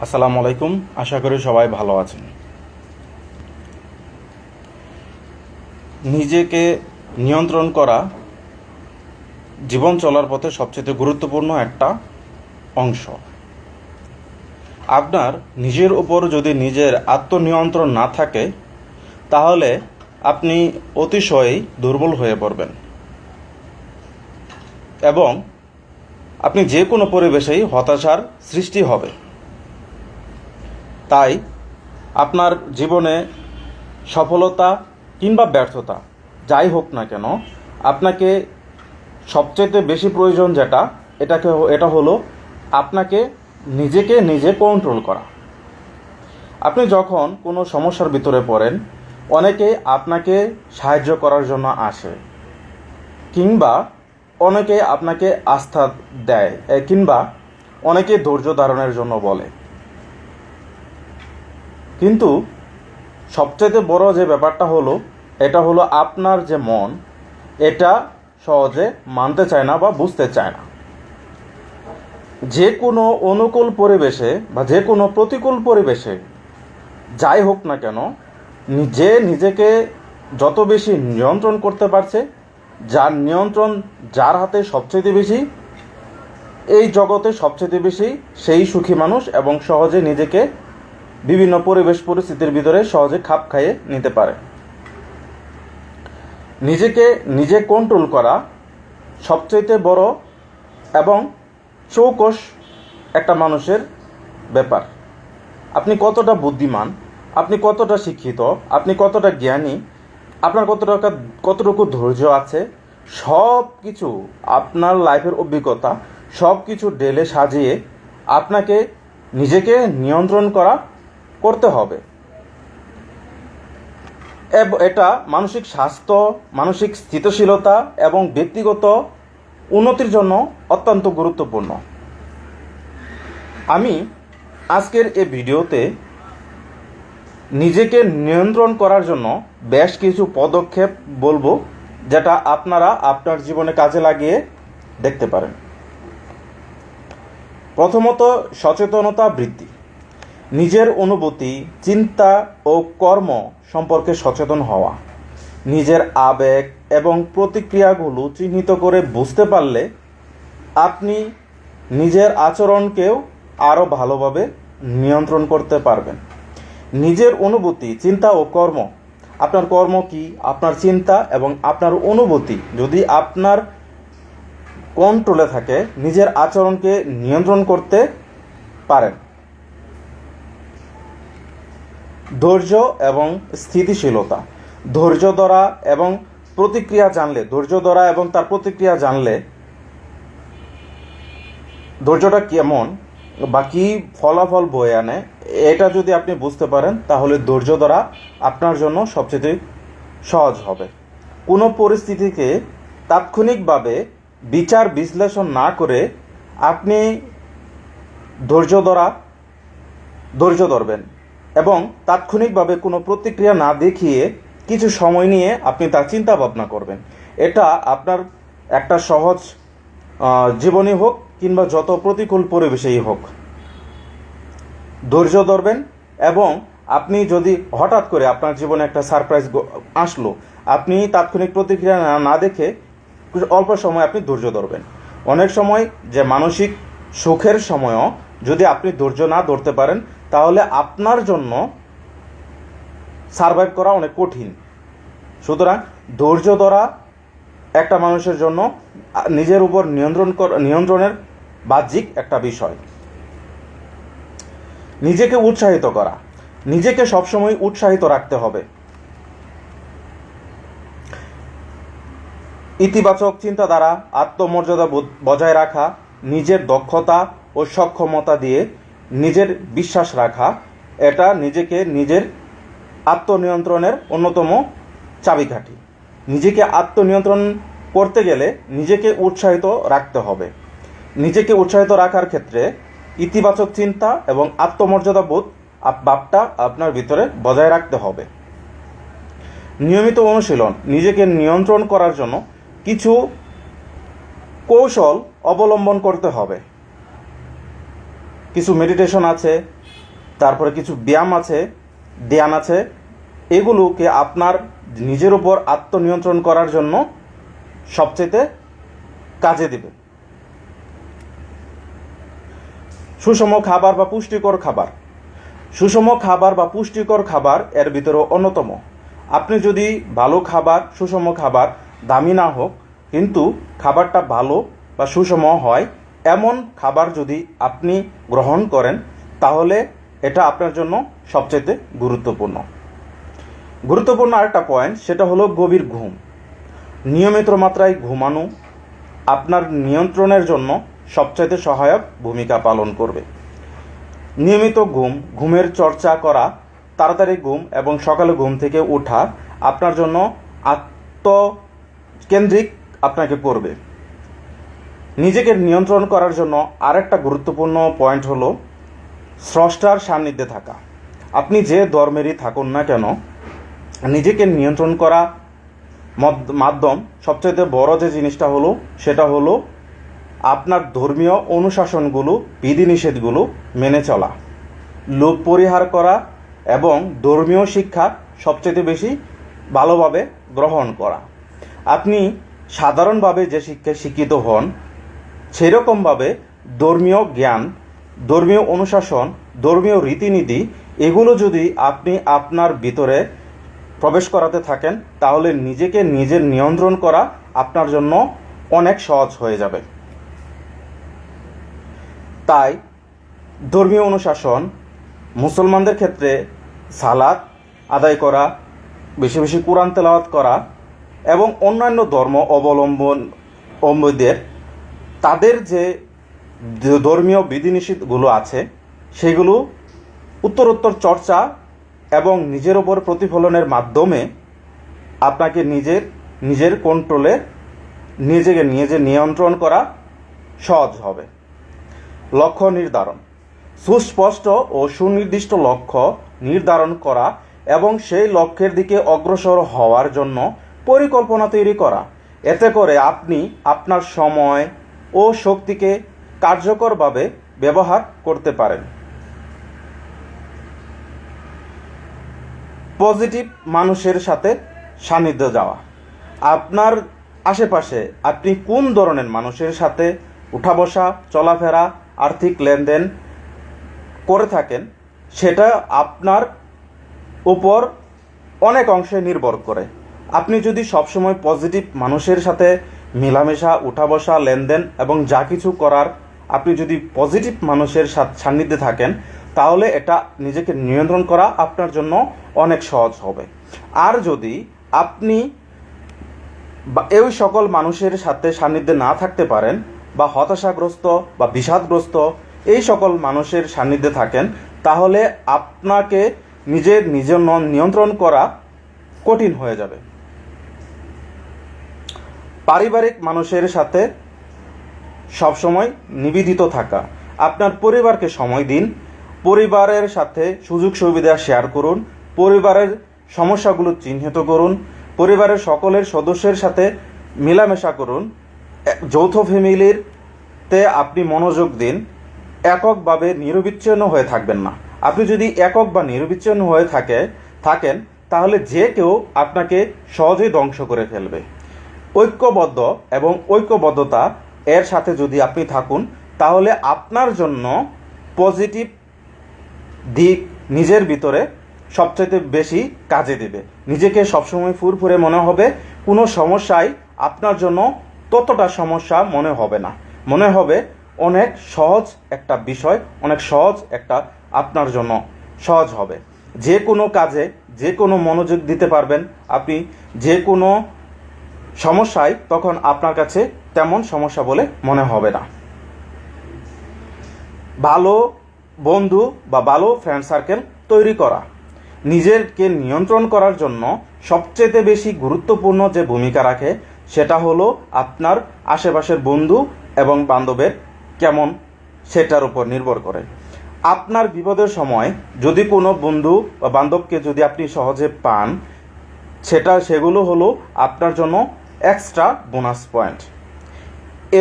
আসসালামু আলাইকুম, আশা করি সবাই ভালো আছেন। নিজেকে নিয়ন্ত্রণ করা জীবন চলার পথে সবচেয়ে গুরুত্বপূর্ণ একটা অংশ। আপনার নিজের উপর যদি নিজের আত্মনিয়ন্ত্রণ না থাকে, তাহলে আপনি অতিশয় দুর্বল হয়ে পড়বেন। এবং আপনি যে কোনো পরিবেশেই হতাশার সৃষ্টি হবে। তাই আপনার জীবনে সফলতা কিংবা ব্যর্থতা, যাই হোক না কেন, আপনাকে সবচেয়ে বেশি প্রয়োজন যেটা, এটাকে এটা হলো আপনাকে নিজেকে নিজে কন্ট্রোল করা। আপনি যখন কোনো সমস্যার ভিতরে পড়েন, অনেকে আপনাকে সাহায্য করার জন্য আসে, কিংবা অনেকে আপনাকে আস্থা দেয় কিংবা অনেকে ধৈর্য ধারণের জন্য বলে। কিন্তু সবচেয়ে বড় যে ব্যাপারটা হলো, এটা হলো আপনার যে মন, এটা সহজে মানতে চায় না বা বুঝতে চায় না। যে কোনো অনুকূল পরিবেশে বা যে কোনো প্রতিকূল পরিবেশে যাই হোক না কেন যে নিজেকে যত বেশি নিয়ন্ত্রণ করতে পারছে, যার নিয়ন্ত্রণ যার হাতে সবচেয়ে বেশি, এই জগতে সবচেয়ে বেশি সেই সুখী মানুষ এবং সহজে নিজেকে বিভিন্ন পরিবেশ পরিস্থিতির ভিতরে সহজে খাপ খাইয়ে নিতে পারে। নিজেকে নিজে কন্ট্রোল করা সবচেয়ে বড় এবং চৌকস একটা মানুষের ব্যাপার। আপনি কতটা বুদ্ধিমান, আপনি কতটা শিক্ষিত, আপনি কতটা জ্ঞানী, আপনার কতটা কতটুকু ধৈর্য আছে সব কিছু আপনার লাইফের অভিজ্ঞতা সব কিছু ডেলে সাজিয়ে আপনাকে নিজেকে নিয়ন্ত্রণ করা করতে হবে। এটা মানসিক স্বাস্থ্য, মানসিক স্থিতিশীলতা এবং ব্যক্তিগত উন্নতির জন্য অত্যন্ত গুরুত্বপূর্ণ। আমি আজকের এ ভিডিওতে নিজেকে নিয়ন্ত্রণ করার জন্য বেশ কিছু পদক্ষেপ বলব, যেটা আপনারা আপনার জীবনে কাজে লাগিয়ে দেখতে পারেন। প্রথমত সচেতনতা বৃদ্ধি। নিজের অনুভূতি, চিন্তা ও কর্ম সম্পর্কে সচেতন হওয়া। নিজের আবেগ এবং প্রতিক্রিয়াগুলো চিহ্নিত করে বুঝতে পারলে আপনি নিজের আচরণকেও আরও ভালোভাবে নিয়ন্ত্রণ করতে পারবেন। নিজের অনুভূতি, চিন্তা ও কর্ম। আপনার কর্ম কি? আপনার চিন্তা এবং আপনার অনুভূতি যদি আপনার কন্ট্রোলে থাকে, নিজের আচরণকে নিয়ন্ত্রণ করতে পারেন। ধৈর্য এবং স্থিতিশীলতা। ধৈর্য ধরা এবং প্রতিক্রিয়া জানলে, ধৈর্য ধরা এবং তার প্রতিক্রিয়া জানলে ধৈর্যটা কেমন বা কী ফলাফল বয়ে আনে, এটা যদি আপনি বুঝতে পারেন, তাহলে ধৈর্য ধরা আপনার জন্য সবচেয়ে সহজ হবে। কোনো পরিস্থিতিকে তাৎক্ষণিকভাবে বিচার বিশ্লেষণ না করে আপনি ধৈর্য ধরা, ধৈর্য ধরবেন। এবং তাৎক্ষণিকভাবে কোনো প্রতিক্রিয়া না দেখিয়ে কিছু সময় নিয়ে আপনি তার চিন্তা ভাবনা করবেন। এটা আপনার একটা সহজ জীবনই হোক কিংবা যত প্রতিকূল পরিবেশেই হোক। ধৈর্য ধরবেন এবং আপনি যদি হঠাৎ করে আপনার জীবনে একটা সারপ্রাইজ আসলো, আপনি তাৎক্ষণিক প্রতিক্রিয়া না দেখে অল্প সময় আপনি ধৈর্য ধরবেন। অনেক সময় যে মানসিক সুখের সময়ও যদি আপনি ধৈর্য না ধরতে পারেন তাহলে আপনার জন্য সারভাইভ করা অনেক কঠিন। সুতরাং ধৈর্য ধরা একটা মানুষের জন্য নিজের উপর নিয়ন্ত্রণ নিয়ন্ত্রণের বাহ্যিক একটা বিষয়। নিজেকে উৎসাহিত করা। নিজেকে সবসময় উৎসাহিত রাখতে হবে। ইতিবাচক চিন্তাধারা, আত্মমর্যাদা বজায় রাখা, নিজের দক্ষতা ও সক্ষমতা দিয়ে নিজের বিশ্বাস রাখা, এটা নিজেকে নিজের আত্মনিয়ন্ত্রণের অন্যতম চাবিকাঠি। নিজেকে আত্মনিয়ন্ত্রণ করতে গেলে নিজেকে উৎসাহিত রাখতে হবে। নিজেকে উৎসাহিত রাখার ক্ষেত্রে ইতিবাচক চিন্তা এবং আত্মমর্যাদা বোধ আপ- ভাবটা আপনার ভিতরে বজায় রাখতে হবে। নিয়মিত অনুশীলন, নিজেকে নিয়ন্ত্রণ করার জন্য কিছু কৌশল অবলম্বন করতে হবে। কিছু মেডিটেশন আছে, তারপরে কিছু ব্যায়াম আছে, ধ্যান আছে, এগুলোকে আপনার নিজের উপর আত্মনিয়ন্ত্রণ করার জন্য সবচেয়ে কাজে দেবে। সুষম খাবার বা পুষ্টিকর খাবার। সুষম খাবার বা পুষ্টিকর খাবার এর ভিতরে অন্যতম। আপনি যদি ভালো খাবার, সুষম খাবার দামি না হোক, কিন্তু খাবারটা ভালো বা সুষম হয় এমন খাবার যদি আপনি গ্রহণ করেন, তাহলে এটা আপনার জন্য সবচেয়ে গুরুত্বপূর্ণ। গুরুত্বপূর্ণ আরেকটা পয়েন্ট সেটা হলো গভীর ঘুম। নিয়মিত মাত্রায় ঘুমানো আপনার নিয়ন্ত্রণের জন্য সবচাইতে সহায়ক ভূমিকা পালন করবে। নিয়মিত ঘুম, ঘুমের চর্চা করা, তাড়াতাড়ি ঘুম এবং সকালে ঘুম থেকে ওঠা আপনার জন্য আত্মকেন্দ্রিক আপনাকে করবে। নিজেকে নিয়ন্ত্রণ করার জন্য আরেকটা গুরুত্বপূর্ণ পয়েন্ট হলো স্রষ্টার সান্নিধ্যে থাকা। আপনি যে ধর্মেরই থাকুন না কেন, নিজেকে নিয়ন্ত্রণ করা মাধ্যম সবচেয়ে বড় যে জিনিসটা হলো, সেটা হলো আপনার ধর্মীয় অনুশাসনগুলো, বিধিনিষেধগুলো মেনে চলা। লোভ পরিহার করা এবং ধর্মীয় শিক্ষা সবচেয়ে বেশি ভালোভাবে গ্রহণ করা। আপনি সাধারণভাবে যে শিক্ষায় শিক্ষিত হন সেরকমভাবে ধর্মীয় জ্ঞান, ধর্মীয় অনুশাসন, ধর্মীয় রীতিনীতি, এগুলো যদি আপনি আপনার ভিতরে প্রবেশ করাতে থাকেন, তাহলে নিজেকে নিজের নিয়ন্ত্রণ করা আপনার জন্য অনেক সহজ হয়ে যাবে। তাই ধর্মীয় অনুশাসন, মুসলমানদের ক্ষেত্রে সালাদ আদায় করা, বেশি বেশি কোরআন তেলাওয়াত করা এবং অন্যান্য ধর্ম অবলম্বন অম্বদের তাদের যে ধর্মীয় বিধিনিষেধগুলো আছে, সেগুলো উত্তরোত্তর চর্চা এবং নিজের ওপর প্রতিফলনের মাধ্যমে আপনাকে নিজের নিজের কন্ট্রোলে নিজেকে নিজে নিয়ন্ত্রণ করা সহজ হবে। লক্ষ্য নির্ধারণ। সুস্পষ্ট ও সুনির্দিষ্ট লক্ষ্য নির্ধারণ করা এবং সেই লক্ষ্যের দিকে অগ্রসর হওয়ার জন্য পরিকল্পনা তৈরি করা। এতে করে আপনি আপনার সময় ও শক্তিকে কার্যকরভাবে ব্যবহার করতে পারেন। পজিটিভ মানুষের সাথে সান্নিধ্য যাওয়া। আপনার আশেপাশে আপনি কোন ধরনের মানুষের সাথে উঠা বসা চলাফেরা, আর্থিক লেনদেন করে থাকেন, সেটা আপনার উপর অনেক অংশে নির্ভর করে। আপনি যদি সবসময় পজিটিভ মানুষের সাথে মেলামেশা উঠা বসা লেনদেন এবং যা কিছু করার আপনি যদি পজিটিভ মানুষের সাথে সান্নিধ্যে থাকেন, তাহলে এটা নিজেকে নিয়ন্ত্রণ করা আপনার জন্য অনেক সহজ হবে। আর যদি আপনি এই সকল মানুষের সাথে সান্নিধ্যে না থাকতে পারেন বা হতাশাগ্রস্ত বা বিষাদগ্রস্ত এই সকল মানুষের সান্নিধ্যে থাকেন, তাহলে আপনাকে নিজের নিজের নিয়ন্ত্রণ করা কঠিন হয়ে যাবে। পারিবারিক মানুষের সাথে সবসময় নিবেদিত থাকা। আপনার পরিবারকে সময় দিন, পরিবারের সাথে সুযোগ সুবিধা শেয়ার করুন, পরিবারের সমস্যাগুলো চিহ্নিত করুন, পরিবারের সকলের সদস্যের সাথে মেলামেশা করুন। যৌথ ফ্যামিলির তে আপনি মনোযোগ দিন, এককভাবে নিরবিচ্ছিন্ন হয়ে থাকবেন না। আপনি যদি একক বা নিরবিচ্ছিন্ন হয়ে থাকে, থাকেন, তাহলে যে কেউ আপনাকে সহজেই ধ্বংস করে ফেলবে। ঐক্যবদ্ধ এবং ঐক্যবদ্ধতা এর সাথে যদি আপনি থাকুন, তাহলে আপনার জন্য পজিটিভ দিক নিজের ভিতরে সবচাইতে বেশি কাজে দেবে। নিজেকে সবসময় ফুরফুরে মনে হবে, কোনো সমস্যাই আপনার জন্য ততটা সমস্যা মনে হবে না। মনে হবে অনেক সহজ একটা বিষয়, অনেক সহজ একটা আপনার জন্য সহজ হবে। যে কোনো কাজে যে কোনো মনোযোগ দিতে পারবেন আপনি, যে কোনো সমস্যায় তখন আপনার কাছে তেমন সমস্যা বলে মনে হবে না। ভালো বন্ধু বা ভালো ফ্রেন্ড সার্কেল তৈরি করা, নিজেকে নিয়ন্ত্রণ করার জন্য সবচেয়ে বেশি গুরুত্বপূর্ণ যে ভূমিকা রাখে সেটা হলো আপনার আশেপাশের বন্ধু এবং বান্ধবের কেমন সেটার উপর নির্ভর করে। আপনার বিপদের সময় যদি কোনো বন্ধু বা বান্ধবকে যদি আপনি সহজে পান, সেটা সেগুলো হলো আপনার জন্য এক্সট্রা বোনাস পয়েন্ট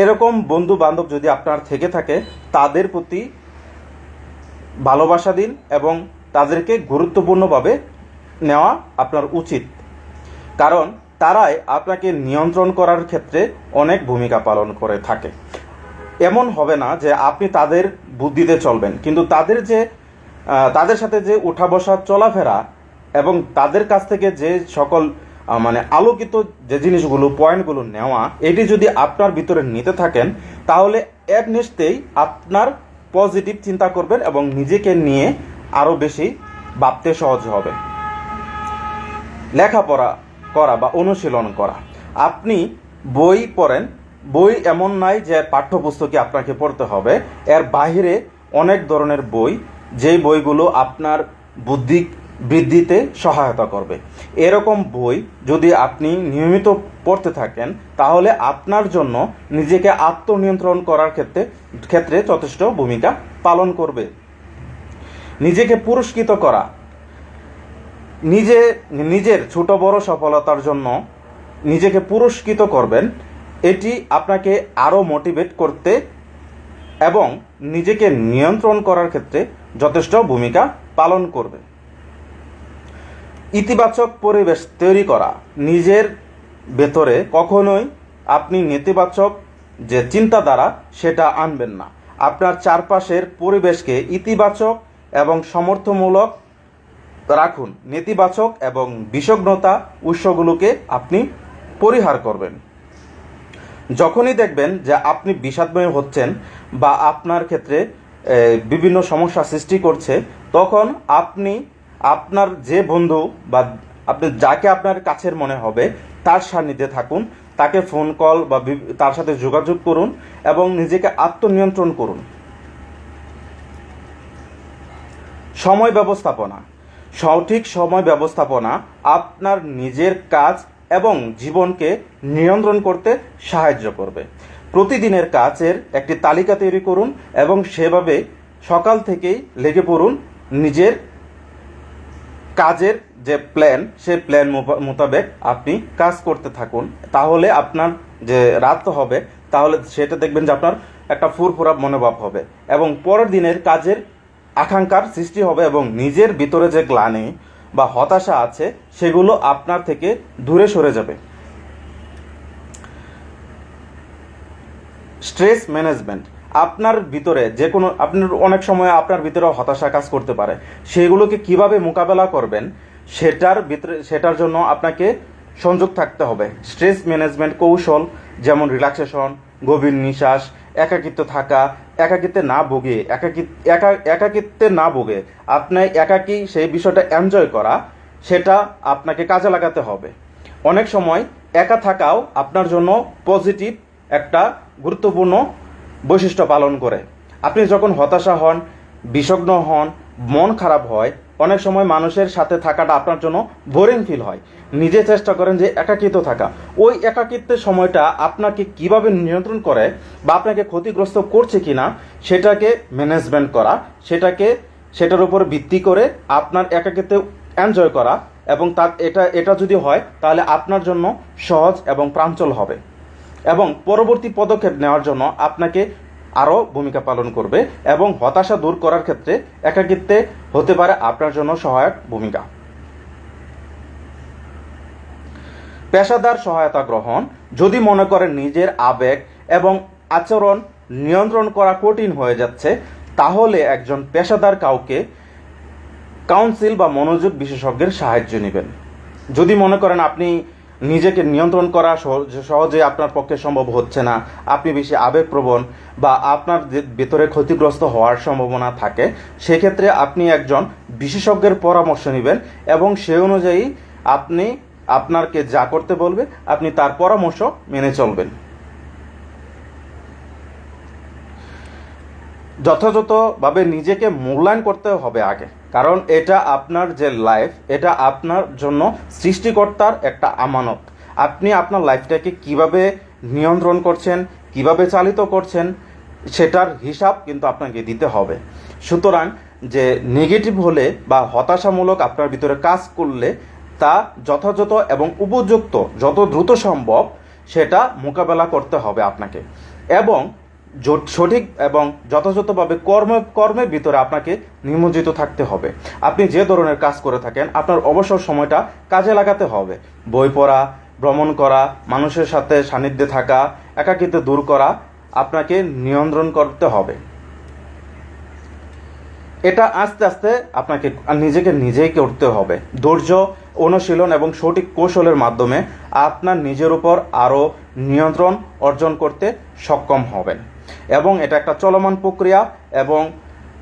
এরকম বন্ধু বান্ধব যদি আপনার থেকে থাকে, তাদের প্রতি ভালোবাসা দিন এবং তাদেরকে গুরুত্বপূর্ণভাবে নেওয়া আপনার উচিত। কারণ তারাই আপনাকে নিয়ন্ত্রণ করার ক্ষেত্রে অনেক ভূমিকা পালন করে থাকে। এমন হবে না যে আপনি তাদের বুদ্ধিতে চলবেন, কিন্তু তাদের যে তাদের সাথে যে উঠা বসা চলাফেরা এবং তাদের কাছ থেকে যে সকল মানে আলোকিত যে জিনিসগুলো পয়েন্টগুলো নেওয়া, এটি যদি আপনার ভিতরে নিতে থাকেন, তাহলে এক নিশ্চয়ই আপনার পজিটিভ চিন্তা করবেন এবং নিজেকে নিয়ে আরও বেশি ভাবতে সহজ হবে। লেখাপড়া করা বা অনুশীলন করা। আপনি বই পড়েন। বই এমন নাই যে পাঠ্যপুস্তকে আপনাকে পড়তে হবে। এর বাইরে অনেক ধরনের বই, যেই বইগুলো আপনার বুদ্ধি বৃদ্ধিতে সহায়তা করবে। এরকম বই যদি আপনি নিয়মিত পড়তে থাকেন, তাহলে আপনার জন্য নিজেকে আত্মনিয়ন্ত্রণ করার ক্ষেত্রে ক্ষেত্রে যথেষ্ট ভূমিকা পালন করবে। নিজেকে পুরস্কৃত করা। নিজে, নিজের ছোট বড় সফলতার জন্য নিজেকে পুরস্কৃত করবেন। এটি আপনাকে আরও মোটিভেট করতে এবং নিজেকে নিয়ন্ত্রণ করার ক্ষেত্রে যথেষ্ট ভূমিকা পালন করবে। ইতিবাচক পরিবেশ তৈরি করা নিজের ভেতরে কখনোই আপনি নেতিবাচক যে চিন্তাধারা, সেটা আনবেন না। আপনার চারপাশের পরিবেশকে ইতিবাচক এবং সমর্থমূলক রাখুন। নেতিবাচক এবং বিষগ্নতা উৎসগুলোকে আপনি পরিহার করবেন। যখনই দেখবেন যে আপনি বিষাদময় হচ্ছেন বা আপনার ক্ষেত্রে বিভিন্ন সমস্যা সৃষ্টি করছে, তখন আপনি আপনার যে বন্ধু বা আপনি যাকে আপনার কাছের মনে হবে, তার সান্নিধ্যে থাকুন, তাকে ফোন কল বা তার সাথে যোগাযোগ করুন এবং নিজেকে আত্মনিয়ন্ত্রণ করুন। সময় ব্যবস্থাপনা। সঠিক সময় ব্যবস্থাপনা আপনার নিজের কাজ এবং জীবনকে নিয়ন্ত্রণ করতে সাহায্য করবে। প্রতিদিনের কাজের একটি তালিকা তৈরি করুন এবং সেভাবে সকাল থেকেই লেগে পড়ুন নিজের কাজের যে প্ল্যান সেই প্ল্যান মোতাবেক আপনি কাজ করতে থাকুন। তাহলে আপনার যে রাত হবে, তাহলে সেটা দেখবেন যে আপনার একটা ফুরফুরা মনোভাব হবে এবং পরের দিনের কাজের আকাঙ্ক্ষার সৃষ্টি হবে এবং নিজের ভিতরে যে গ্লানি বা হতাশা আছে, সেগুলো আপনার থেকে দূরে সরে যাবে। Stress management. আপনার ভিতরে যে কোনো আপনার অনেক সময় আপনার ভিতরে হতাশা কাজ করতে পারে। সেগুলোকে কীভাবে মোকাবেলা করবেন, সেটার ভিতরে সেটার জন্য আপনাকে সংযোগ থাকতে হবে। স্ট্রেস ম্যানেজমেন্ট কৌশল যেমন রিল্যাক্সেশন, গভীর নিঃশ্বাস, একাকিত্ব থাকা, একাকিত্বে না ভোগে একাকিত একা একাকিত্বে না ভোগে, আপনি একাকী সেই বিষয়টা এনজয় করা, সেটা আপনাকে কাজে লাগাতে হবে। অনেক সময় একা থাকাও আপনার জন্য পজিটিভ একটা গুরুত্বপূর্ণ বৈশিষ্ট্য পালন করে। আপনি যখন হতাশা হন, বিষগ্ন হন, মন খারাপ হয়, অনেক সময় মানুষের সাথে থাকাটা আপনার জন্য বোরিং ফিল হয়। নিজে চেষ্টা করেন যে একাকিত্ব থাকা। ওই একাকিত্বের সময়টা আপনাকে কীভাবে নিয়ন্ত্রণ করে বা আপনাকে ক্ষতিগ্রস্ত করছে কিনা, সেটাকে ম্যানেজমেন্ট করা, সেটাকে, সেটার উপর ভিত্তি করে আপনার একাকিত্ব এনজয় করা এবং তার, এটা এটা যদি হয়, তাহলে আপনার জন্য সহজ এবং প্রাঞ্চল হবে। এবং পরবর্তী পদক্ষেপ নেওয়ার জন্য আপনাকে আরও ভূমিকা পালন করবে এবং হতাশা দূর করার ক্ষেত্রে একাকিত্বে হতে পারে আপনার জন্য সহায়ক ভূমিকা। পেশাদার সহায়তা গ্রহণ, যদি মনে করেন নিজের আবেগ এবং আচরণ নিয়ন্ত্রণ করা কঠিন হয়ে যাচ্ছে, তাহলে একজন পেশাদার কাউকে কাউন্সিল বা মনোযোগ বিশেষজ্ঞের সাহায্য নেবেন। যদি মনে করেন আপনি নিজেকে নিয়ন্ত্রণ করা সহ- সহজে আপনার পক্ষে সম্ভব হচ্ছে না। আপনি বেশি আবেগপ্রবণ বা আপনার ভেতরে ক্ষতিগ্রস্ত হওয়ার সম্ভাবনা থাকে, সেক্ষেত্রে আপনি একজন বিশেষজ্ঞের পরামর্শ নেবেন এবং সে অনুযায়ী আপনি আপনাকে যা করতে বলবে, আপনি তার পরামর্শ মেনে চলবেন। যথাযথভাবে নিজেকে মূল্যায়ন করতে হবে আগে। কারণ এটা আপনার যে লাইফ এটা আপনার জন্য সৃষ্টিকর্তার একটা আমানত। আপনি আপনার লাইফটাকে কীভাবে নিয়ন্ত্রণ করছেন, কীভাবে চালিত করছেন, সেটার হিসাব কিন্তু আপনাকে দিতে হবে। সুতরাং যে নেগেটিভ হলে বা হতাশামূলক আপনার ভিতরে কাজ করলে তা যথাযথ এবং উপযুক্ত, যত দ্রুত সম্ভব সেটা মোকাবেলা করতে হবে আপনাকে। এবং সঠিক এবং যথাযথভাবে কর্ম কর্মের ভিতরে আপনাকে নিমজ্জিত থাকতে হবে। আপনি যে ধরনের কাজ করে থাকেন, আপনার অবসর সময়টা কাজে লাগাতে হবে। বই পড়া, ভ্রমণ করা, মানুষের সাথে সান্নিধ্যে থাকা, একাকিত্ব দূর করা আপনাকে নিয়ন্ত্রণ করতে হবে। এটা আস্তে আস্তে আপনাকে, নিজেকে নিজেই করতে হবে। ধৈর্য, অনুশীলন এবং সঠিক কৌশলের মাধ্যমে আপনার নিজের উপর আরও নিয়ন্ত্রণ অর্জন করতে সক্ষম হবেন। এবং এটা একটা চলমান প্রক্রিয়া এবং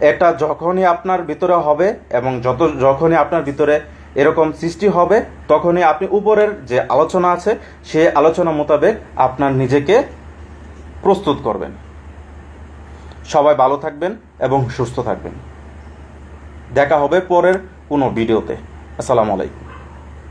এটা যখনই আপনার ভিতরে হবে এবং যত যখনই আপনার ভিতরে এরকম সৃষ্টি হবে, তখনই আপনি উপরের যে আলোচনা আছে, সেই আলোচনা মোতাবেক আপনার নিজেকে প্রস্তুত করবেন। সবাই ভালো থাকবেন এবং সুস্থ থাকবেন। দেখা হবে পরের কোনো ভিডিওতে। আসসালামু আলাইকুম।